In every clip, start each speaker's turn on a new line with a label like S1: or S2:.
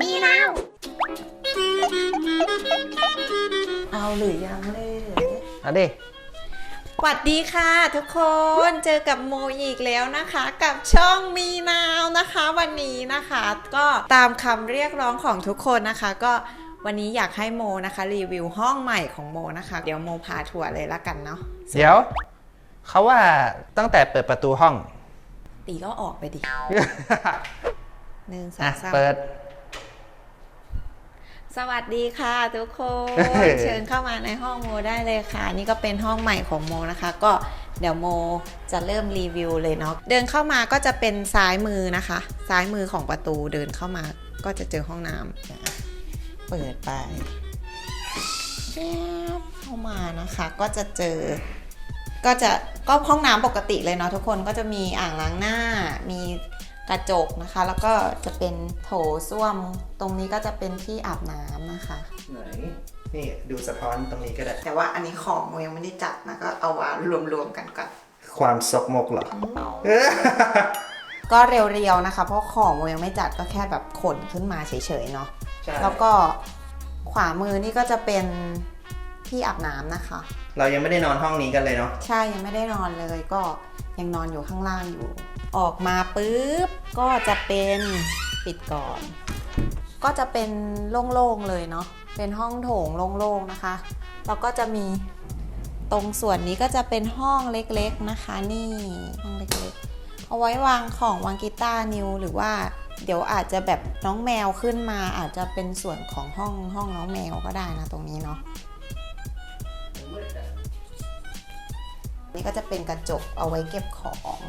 S1: มีแล้ว
S2: เอาหรือยังเลย
S3: เอาดิ
S2: สวัสดีค่ะทุกคนเจอกับโมอีกแล้วนะคะ กับช่องมีนาวนะคะ วันนี้นะคะ ก็ตามคำเรียกร้องของทุกคนนะคะ ก็วันนี้อยากให้โมนะคะ รีวิวห้องใหม่ของโมนะคะ เดี๋ยวโมพาทัวร์เลยละกันเนาะ
S3: เดี๋ยว เขาว่าตั้งแต่เปิดประตูห้อง
S2: ตีก็ออกไปดิหนึ่งสอ
S3: อะ
S2: งสาม
S3: เปิด
S2: สวัสดีค่ะทุกคน
S3: เฮ้ย
S2: เชิญเข้ามาในห้องโมได้เลยค่ะ นี่ก็เป็นห้องใหม่ของโมนะคะ ก็เดี๋ยวโมจะเริ่มรีวิวเลยเนาะเดินเข้ามาก็จะเป็นซ้ายมือนะคะ ซ้ายมือของประตูเดินเข้ามาก็จะเจอห้องน้ำนะเปิดไปแป๊บเข้ามานะคะก็จะเจอ ก็จะก็ห้องน้ำปกติเลยเนาะทุกคนก็จะมีอ่างล้างหน้ามี กระจกนะคะ แล้วก็จะเป็นโถส้วม ตรงนี้ก็จะเป็นที่อาบน้ำนะคะ
S3: ไหน นี่ดูสะท้อนตรงนี้ก็ได้
S2: แต่ว่าอันนี้ของโมยังไม่ได้จัดนะก็เอามารวมๆกันก่อน
S3: ความซกมกเหรอ
S2: ก็เรียวๆนะคะ เพราะของโมยังไม่จัดก็แค่แบบขนขึ้นมาเฉยๆเนาะ
S3: ใช่
S2: แล้วก็ขวามือนี่ก็จะเป็นที่อาบน้ำนะคะ
S3: เรายังไม่ได้นอนห้องนี้กันเลยเนาะ
S2: ใช่ยังไม่ได้นอนเลยก็ยังนอนอยู่ข้างล่างอยู่ ออกมาปุ๊บก็จะเป็นปิดก่อน ก็จะเป็นโล่งๆเลยเนาะเป็นห้องโถงโล่งๆนะคะแล้วก็จะมีตรงส่วนนี้ก็จะเป็นห้องเล็กๆนะคะ นี่ห้องเล็กๆ เอาไว้วางของวางกีตาร์นิวหรือว่าเดี๋ยวอาจจะแบบน้องแมวขึ้นมาอาจจะเป็นส่วนของห้องห้องน้องแมวก็ได้นะตรงนี้เนาะนี่ก็จะเป็นกระจกเอาไว้เก็บของ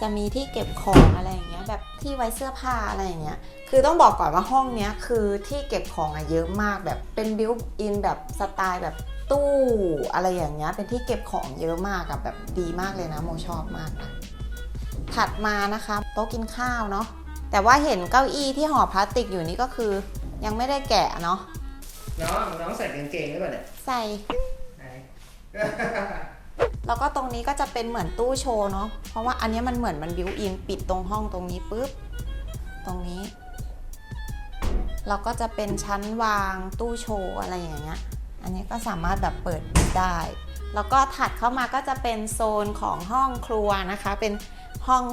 S2: จะมีที่เก็บของอะไรอย่างเงี้ยแบบที่ไว้เสื้อผ้าอะไรอย่างเงี้ยคือต้องบอกก่อนว่าห้องเนี้ยคือที่เก็บของอะเยอะมากแบบเป็นบิวอินแบบสไตล์แบบตู้อะไรอย่างเงี้ยเป็นที่เก็บของเยอะมากอะแบบดีมากเลยนะโมชอบมากนะถัดมานะคะโต๊ะกินข้าวเนาะแต่ว่าเห็นเก้าอี้ที่ห่อพลาสติกอยู่นี่ก็คือ ยังไม่ได้แกะเนาะ
S3: น้องน้องใส่กางเกงหรือเปล่าเนี่ย
S2: ใส่
S3: ไหน
S2: แล้วก็ตรงนี้ก็จะเป็นเหมือนตู้โชว์เนาะ เพราะว่าอันนี้มันเหมือนมันบิวอินปิดตรงห้องตรงนี้ปุ๊บ ตรงนี้ เราก็จะเป็นชั้นวางตู้โชว์อะไรอย่างเงี้ย อันนี้ก็สามารถแบบเปิดปิดได้ แล้วก็ถัดเข้ามาก็จะเป็นโซนของห้องครัวนะคะ เป็นห้อง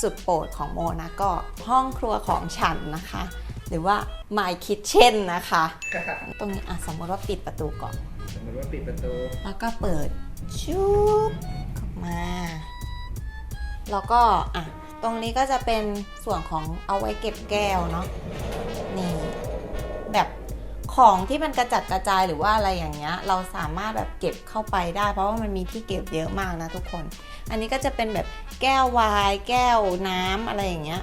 S2: สุดโปรดของโมนะก็ห้องครัวของฉันนะคะ หรือว่า my kitchen นะคะ ตรงนี้อะสมมติว่าปิดประตูก่อน
S3: สมมติว่าปิดประตู
S2: แล้วก็เปิด ชุบออกมา แล้วก็อะตรงนี้ก็จะเป็นส่วนของเอาไว้เก็บแก้วเนาะนี่แบบของที่มันกระจัดกระจายหรือว่าอะไรอย่างเงี้ย เราสามารถแบบเก็บเข้าไปได้ เพราะว่ามันมีที่เก็บเยอะมากนะทุกคน อันนี้ก็จะเป็นแบบแก้ววาย แก้วน้ำอะไรอย่างเงี้ย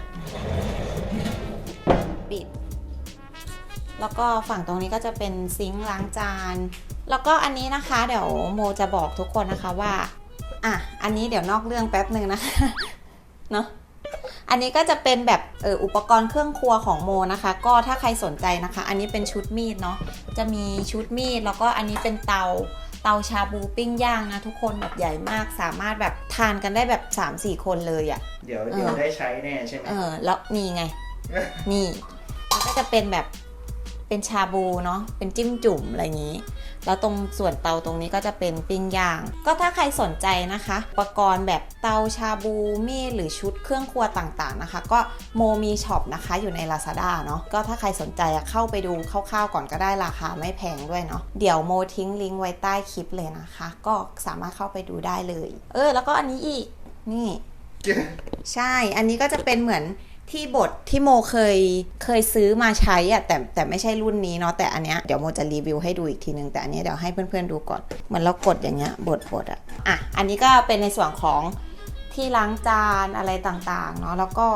S2: ปิด แล้วก็ฝั่งตรงนี้ก็จะเป็นซิงค์ล้างจาน แล้วก็อันนี้นะคะ เดี๋ยวโมจะบอกทุกคนนะคะว่า อะ อันนี้เดี๋ยวนอกเรื่องแป๊บหนึ่งนะคะ เนาะอันนี้ก็จะเป็นแบบเอออุปกรณ์เครื่องครัวของโมนะคะ ก็ถ้าใครสนใจนะคะ อันนี้เป็นชุดมีดเนาะ จะมีชุดมีด แล้วก็อันนี้เป็นเตาเตาชาบูปิ้งย่างนะทุกคนแบบใหญ่มากสามารถแบบทานกันได้แบบ 3-4 คนเลยอะ่ะ
S3: เดี๋ยวเดี๋ยว
S2: เออ
S3: ได้ใช้แน่ใช่ไหม
S2: เออ แล้วนี่ไง นี่ มันก็จะเป็นแบบเป็นชาบูเนาะ เป็นจิ้มจุ่มอะไรอย่างนี้ แล้วตรงส่วนเตาตรงนี้ก็จะเป็นปิ้งย่าง ก็ถ้าใครสนใจนะคะ อุปกรณ์แบบเตาชาบูมีดหรือชุดเครื่องครัวต่างๆนะคะ ก็โมมีช็อปนะคะอยู่ใน Lazada เนาะก็ถ้าใครสนใจอะเข้าไปดูคร่าวๆก่อนก็ได้ราคาไม่แพงด้วยเนาะเดี๋ยวโมทิ้งลิงก์ไว้ใต้คลิปเลยนะคะ ก็สามารถเข้าไปดูได้เลย เออ แล้วก็อันนี้อีกนี่ ใช่อันนี้ก็จะเป็นเหมือน ที่บทที่โมเคยเคยซื้อมาใช้อะแต่แต่ไม่ใช่รุ่นนี้เนาะแต่อันเนี้ยเดี๋ยวโมจะรีวิวให้ดูอีกทีนึงแต่อันเนี้ยเดี๋ยวให้เพื่อนๆดูก่อนเหมือนเรากดอย่างเงี้ยบทบทอะอะอันนี้ก็เป็นในส่วนของที่ล้างจานอะไรต่างๆเนาะแล้วก็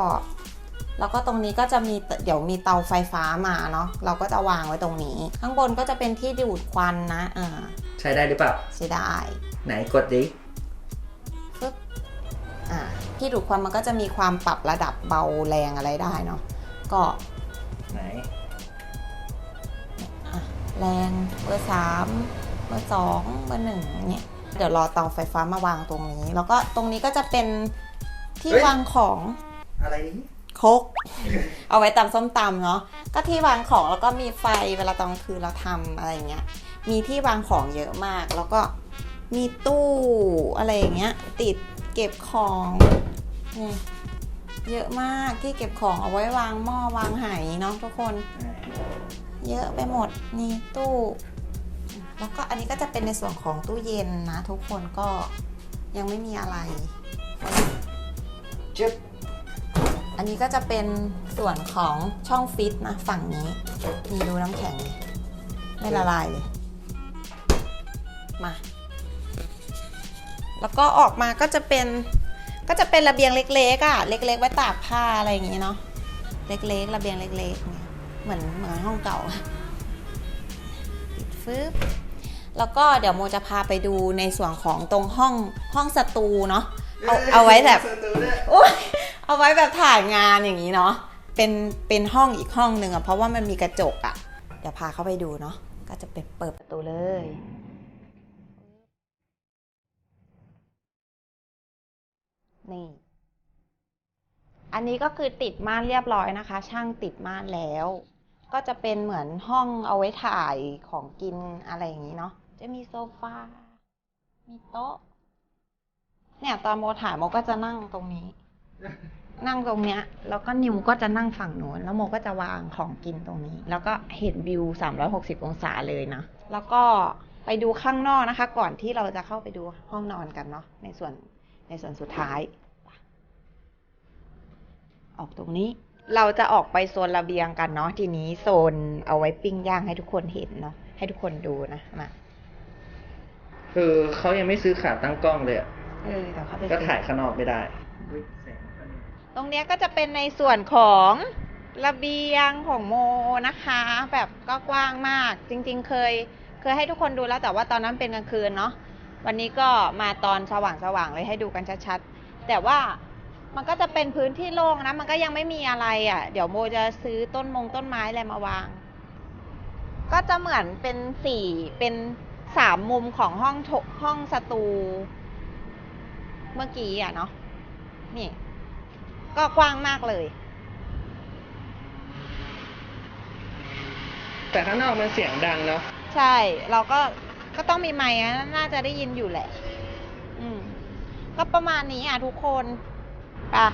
S2: แล้วก็ตรงนี้ก็จะมีเดี๋ยวมีเตาไฟฟ้ามาเนาะเราก็จะวางไว้ตรงนี้ ข้างบนก็จะเป็นที่ดูดควันนะอ่า
S3: ใช้ได้หรือเปล่า
S2: ใช้ได้
S3: ไหนกดดิ
S2: ปึ๊บอ่า ที่ดูดควันมันก็จะมีความปรับระดับเบาแรงอะไรได้เนาะก็
S3: ไหน
S2: อะแรงเบอร์สามเบอร์สองเบอร์หนึ่งเนี่ยเดี๋ยวรอเตาไฟฟ้ามาวางตรงนี้ แล้วก็ตรงนี้ก็จะเป็นที่
S3: เฮ้ย
S2: วางของ
S3: อะไรนี่
S2: ครกเอาไว้ตำส้มตำเนาะก็ที่วางของแล้วก็มีไฟเวลาตอนกลางคืนเราทำอะไรอย่างเงี้ยมีที่วางของเยอะมาก แล้วก็มีตู้อะไรอย่างเงี้ยติด เก็บของนี่เยอะมากที่เก็บของเอาไว้วางหม้อวางไหเนาะทุกคน เยอะไปหมดนี่ตู้ แล้วก็อันนี้ก็จะเป็นในส่วนของตู้เย็นนะ ทุกคนก็ยังไม่มีอะไร
S3: จึ๊บ
S2: อันนี้ก็จะเป็นส่วนของช่องฟิตนะฝั่งนี้มีดูน้ำแข็งดิไม่ละลายเลย มา แล้วก็ออกมาก็จะเป็นก็จะเป็นระเบียงเล็กๆอะ่ะเล็ก ๆ ไว้ตากผ้าอะไรอย่างงี้เนาะเล็กๆ ระเบียงเล็กๆ เหมือนเหมือนห้องเก่าปิดฟึบแล้วก็เดี๋ยวโมจะพาไปดูในส่วนของตรงห้องห้องสตูเนาะเอาเอาไว้แบบอเอาไว้แบบถ่ายงานอย่างนี้เนาะเป็นเป็นห้องอีกห้องหนึ่งอะเพราะว่ามันมีกระจกอะเดี๋ยวพาเข้าไปดูเนาะก็จะเป็นเปิดประตูเลย นี่ อันนี้ก็คือติดม่านเรียบร้อยนะคะ ช่างติดม่านแล้ว ก็จะเป็นเหมือนห้องเอาไว้ถ่ายของกินอะไรอย่างนี้เนาะ จะมีโซฟา มีโต๊ะ เนี่ยตอนโมถ่ายโมก็จะนั่งตรงนี้ นั่งตรงเนี้ย แล้วก็นิวก็จะนั่งฝั่งโน้น แล้วโมก็จะวางของกินตรงนี้ แล้วก็เห็นวิว 360 องศาเลยนะ แล้วก็ไปดูข้างนอกนะคะ ก่อนที่เราจะเข้าไปดูห้องนอนกันเนาะในส่วน ในส่วนสุดท้าย ออกตรงนี้ เราจะออกไปโซนระเบียงกันเนาะทีนี้โซนเอาไว้ปิ้งย่างให้ทุกคนเห็นเนาะให้ทุกคนดูนะมา
S3: คือเขายังไม่ซื้อขาตั้งกล้องเลยอะ
S2: เออเดี๋ยวเข้าไป
S3: ก็
S2: ซื้อ
S3: ถ่ายข้างนอกไม่ได้
S2: ตรงเนี้ยก็จะเป็นในส่วนของระเบียงของโมนะคะ แบบก็กว้างมาก จริง ๆ เคย เคยให้ทุกคนดูแล้วแต่ว่าตอนนั้นเป็นกลางคืนเนาะ วันนี้ก็มาตอนสว่างๆเลยให้ดูกันชัดๆ แต่ว่ามันก็จะเป็นพื้นที่โล่งนะ มันก็ยังไม่มีอะไรอะ่ะ เดี๋ยวโมจะซื้อต้นมงต้นไม้อะไรมาวาง ก็จะเหมือนเป็นสี่เป็นสามมุมของห้องโถห้องสตูเมื่อกี้อะเนาะ นี่ ก็กว้างมากเลย
S3: แต่ข้างนอกมันเสียงดังเนาะ
S2: ใช่ เราก็ ก็ต้องมีไมค์อะน่าจะได้ยินอยู่แหละ อืม ก็ประมาณนี้อะทุกคนอะ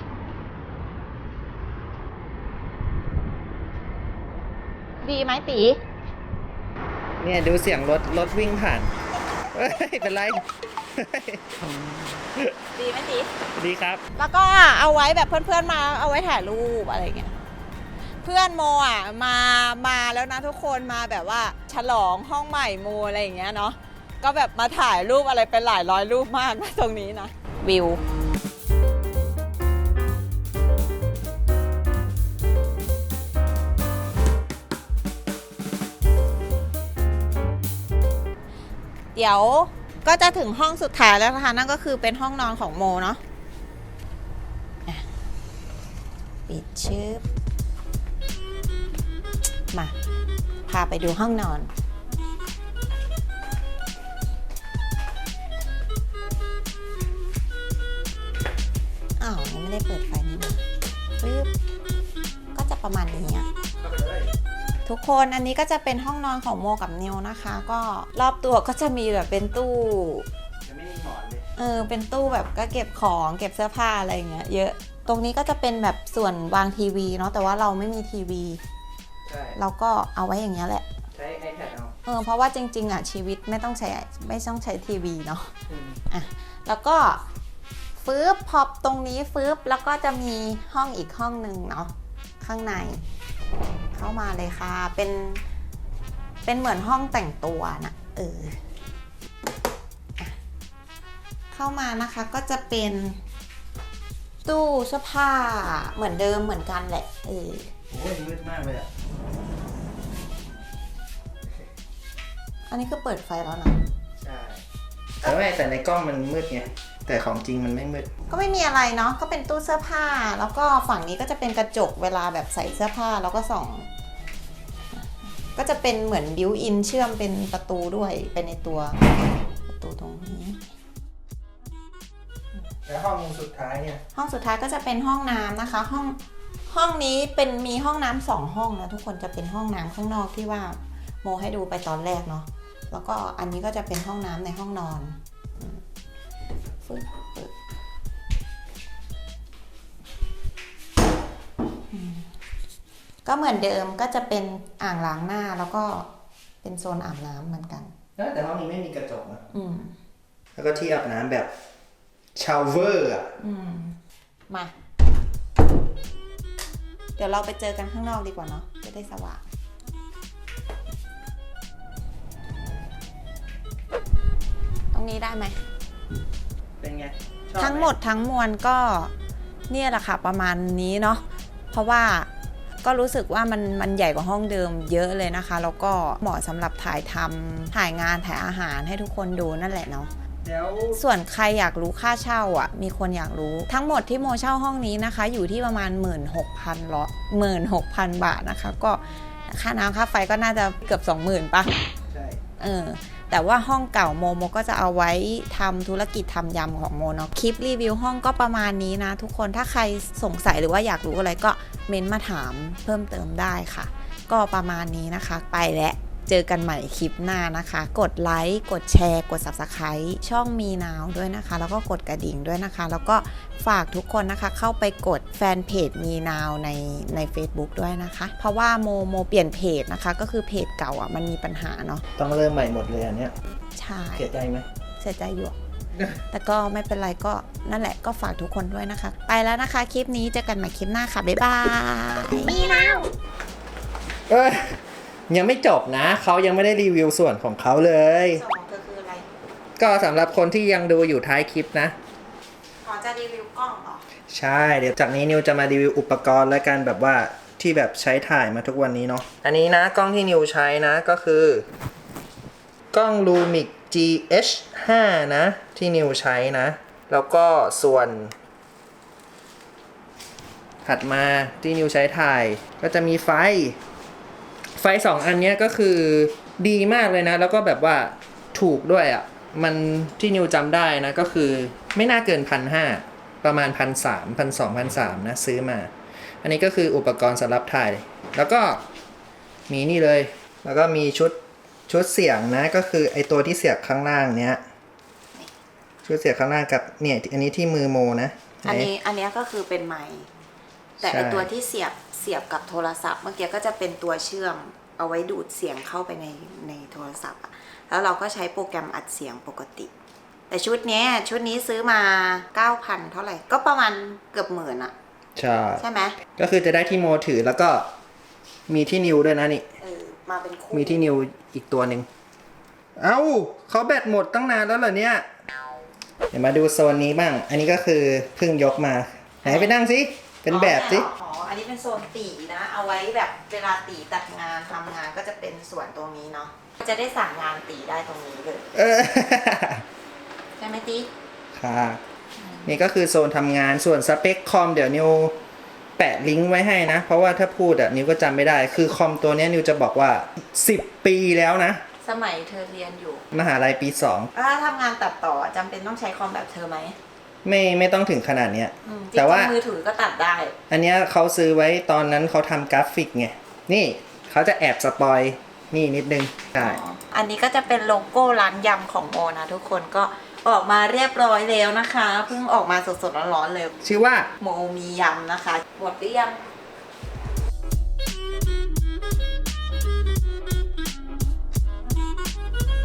S2: ดีไหมตี
S3: เนี่ยดูเสียงรถรถวิ่งผ่านเฮ้ยเป็นไร
S2: ดีไหมตี
S3: ดีครับ
S2: แล้วก็เอาไว้แบบเพื่อนๆมาเอาไว้ถ่ายรูปอะไรเงี้ย เพื่อนโมอะมามาแล้วนะทุกคนมาแบบว่าฉลองห้องใหม่โมอะไรอย่างเงี้ยเนาะก็แบบมาถ่ายรูปอะไรเป็นหลายร้อยรูปมากนะตรงนี้นะวิวเดี๋ยวก็จะถึงห้องสุดท้ายแล้วนะคะ นั่นก็คือเป็นห้องนอนของโมเนาะอะปิดชืบ มา พาไปดูห้องนอน อ้าวยังไม่ได้เปิดไฟนี่นะปึ๊บก็จะประมาณนี้อะทุกคนอันนี้ก็จะเป็นห้องนอนของโมกับนิวนะคะ ก็รอบตัวก็จะมีแบบเป็นตู้
S3: ยังไม่มีหมอนเลย
S2: เออเป็นตู้แบบก็เก็บของเก็บเสื้อผ้าอะไรอย่างเงี้ยเยอะ ตรงนี้ก็จะเป็นแบบส่วนวางทีวีเนาะแต่ว่าเราไม่มีทีวี
S3: ใช่
S2: เราก็เอาไว้อย่างเงี้ยแหละ
S3: ใช้ iPad เอา
S2: เออเพราะว่าจริง ๆอะชีวิตไม่ต้องใช้ไม่ต้องใช้ทีวีเนาะ
S3: อืม
S2: อะแล้วก็ฟืบพอตรงนี้ฟืบแล้วก็จะมีห้องอีกห้องหนึ่งเนาะข้างใน เข้ามาเลยค่ะ เป็น เป็นเหมือนห้องแต่งตัวนะเอออะเข้ามานะคะก็จะเป็น ตู้เสื้อผ้าเหมือนเดิมเหมือนกันแหละเออ
S3: โอ้ยมืดมากเลยอะ
S2: อันนี้ก็เปิดไฟแล้วนะ
S3: ใช่แต่ไม่แต่ในกล้องมันมืดไง แต่ของจริงมันไม่มืด
S2: ก็ไม่มีอะไรเนาะ ก็เป็นตู้เสื้อผ้า แล้วก็ฝั่งนี้ก็จะเป็นกระจกเวลาแบบใส่เสื้อผ้าแล้วก็ส่อง ก็จะเป็นเหมือนบิวอินเชื่อมเป็นประตูด้วยไปในตัว ประตูตรงนี้
S3: แล้วห้องสุดท้ายเนี่ย
S2: ห้องสุดท้ายก็จะเป็นห้องน้ำนะคะ ห้องห้องนี้เป็นมีห้องน้ำสองห้องนะทุกคนจะเป็นห้องน้ำข้างนอกที่ว่าโมให้ดูไปตอนแรกเนาะ แล้วก็อันนี้ก็จะเป็นห้องน้ำในห้องนอนอืมฟึ๊บฟึ๊บอืมก็เหมือนเดิมก็จะเป็นอ่างล้างหน้าแล้วก็เป็นโซนอาบน้ำเหมือนกัน
S3: แต่ห้องนี้ไม่มีกระจกนะ
S2: อืม
S3: แล้วก็ที่อาบน้ำแบบชาวเวอร์อะ
S2: อืมมา เดี๋ยวเราไปเจอกันข้างนอกดีกว่าเนาะจะได้สว่าง นี้ได้ไหม
S3: เป็นไงชอบไทั้
S2: งหมดทั้งมวลก็เนี่ยแหละค่ะประมาณนี้เนาะเพราะว่าก็รู้สึกว่ามันมันใหญ่กว่าห้องเดิมเยอะเลยนะคะ แล้วก็เหมาะสำหรับถ่ายทำถ่ายงานถ่ายอาหารให้ทุกคนดูนั่นแหละเนาะ
S3: เดี๋ยว
S2: ส่วนใครอยากรู้ค่าเช่าอะ มีคนอยากรู้ ทั้งหมดที่โมเช่าห้องนี้นะคะ อยู่ที่ประมาณ 16,000ละ16,000 บาทนะคะ ก็ค่าน้ำค่าไฟก็น่าจะเกือบ 20,000ปะ
S3: ใช่
S2: เออ แต่ว่าห้องเก่าโมโมก็จะเอาไว้ทำธุรกิจทำยำของโมเนาะคลิปรีวิวห้องก็ประมาณนี้นะ ทุกคนถ้าใครสงสัยหรือว่าอยากรู้อะไรก็เม้นมาถามเพิ่มเติมได้ค่ะ ก็ประมาณนี้นะคะ ไปแล้ว เจอกันใหม่คลิปหน้านะคะ กดไลค์กดแชร์ กด Subscribe ช่องมีนาวด้วยนะคะ แล้วก็กดกระดิ่งด้วยนะคะ แล้วก็ฝากทุกคนนะคะ เข้าไปกดแฟนเพจมีนาวในใน Facebook ด้วยนะคะ เพราะว่าโมโมเปลี่ยนเพจนะคะ ก็คือเพจเก่าอะมันมีปัญหาเนาะ
S3: ต้องเริ่มใหม่หมดเลยอันเนี้ย
S2: ใช่
S3: เสียใจไหม
S2: เสียใจอยู่ แต่ก็ไม่เป็นไรก็นั่นแหละก็ฝากทุกคนด้วยนะคะ ไปแล้วนะคะคลิปนี้เจอกันใหม่คลิปหน้าค่ะบ๊ายบายมีนาว
S3: เอ้ย ยังไม่จบนะ เขายังไม่ได้รีวิวส่วนของเขาเลย
S2: ส่วนของเธอคืออะไร
S3: ก็สำหรับคนที่ยังดูอยู่ท้ายคลิปนะ
S2: ขอจะรีวิวกล้องเหรอ
S3: ใช่เดี๋ยวจากนี้นิวจะมารีวิวอุปกรณ์และกันแบบว่าที่แบบใช้ถ่ายมาทุกวันนี้เนาะอันนี้นะกล้องที่นิวใช้นะก็คือกล้อง Lumix GH 5 นะ ที่นิวใช้นะ แล้วก็ส่วน ถัดมาที่นิวใช้ถ่าย ก็จะมีไฟไฟสองอันเนี้ยก็คือดีมากเลยนะ แล้วก็แบบว่าถูกด้วยอะ่ะ มันที่นิวจำได้นะ ก็คือไม่น่าเกินพันห้าประมาณพันสามพันสองพันสามนะ ซื้อมา อันนี้ก็คืออุปกรณ์สำหรับถ่าย แล้วก็มีนี่เลย แล้วก็มีชุดชุดเสียงนะ ก็คือไอตัวที่เสียบข้างล่างเนี้ยชุดเสียบข้างล่างกับเนี่ยอันนี้ที่มือโมนะ
S2: อันนี้อันเนี้ยก็คือเป็นไม้แต่
S3: ใช่
S2: ไอตัวที่เสียบเสียบกับโทรศัพท์ เมื่อกี้ก็จะเป็นตัวเชื่อมเอาไว้ดูดเสียงเข้าไปในในโทรศัพท์อะแล้วเราก็ใช้โปรแกรมอัดเสียงปกติ แต่ชุดเนี้ยชุดนี้ซื้อมา 9,000 เท่าไหร่ ก็ประมาณเกือบหมื่นอะ
S3: ใช่
S2: ใช่ไหม
S3: ก็คือจะได้ที่โมถือแล้วก็มีที่นิวด้วยนะนี่
S2: เออมาเป็นคู่
S3: มีที่นิวอีกตัวหนึ่งเอ้าเขาแบตหมดตั้งนานแล้วเหรอเนี่ย เดี๋ยวมาดูโซนนี้บ้าง อันนี้ก็คือเพิ่งยกมา ไหนไปนั่งสิ เป็นแบบสิ
S2: อ๋ออั นนี้เป็นโซนตีนะ เอาไว้แบบเวลาตีตัดงานทำงานก็จะเป็นส่วนตรงนี้เนาะจะได้สั่งงานตีได้ตรงนี้เลย
S3: เออ
S2: ใช่ไหมตี
S3: ค่ะนี่ก็คือโซนทำงานส่วนสเปคคอมเดี๋ยวนิวแปะลิงก์ไว้ให้นะ เพราะว่าถ้าพูดอะนิวก็จำไม่ได้ คือคอมตัวเนี้ยนิวจะบอกว่า 10 ปีแล้วนะ
S2: สมัยเธอเรียนอยู่
S3: มหาลัยปี
S2: ถ้าทำงานตัดต่อจำเป็นต้องใช้คอมแบบเธอไหม
S3: 2 ไม่ไม่ต้องถึงขนาดเนี้ย
S2: อืม
S3: แต่ว่า
S2: จริงๆมือถือก็ตัดได้
S3: อันเนี้ยเขาซื้อไว้ตอนนั้นเขาทำกราฟิกไง นี่เขาจะแอบสปอยนี่นิดนึงใช่
S2: อ๋ออันนี้ก็จะเป็นโลโก้ร้านยำของโมนะทุกคนก็ออกมาเรียบร้อยแล้วนะคะ เพิ่งออกมาสดๆร้อนๆเลย
S3: ชื่อว่า
S2: โมมียำนะคะ หมดหรือยัง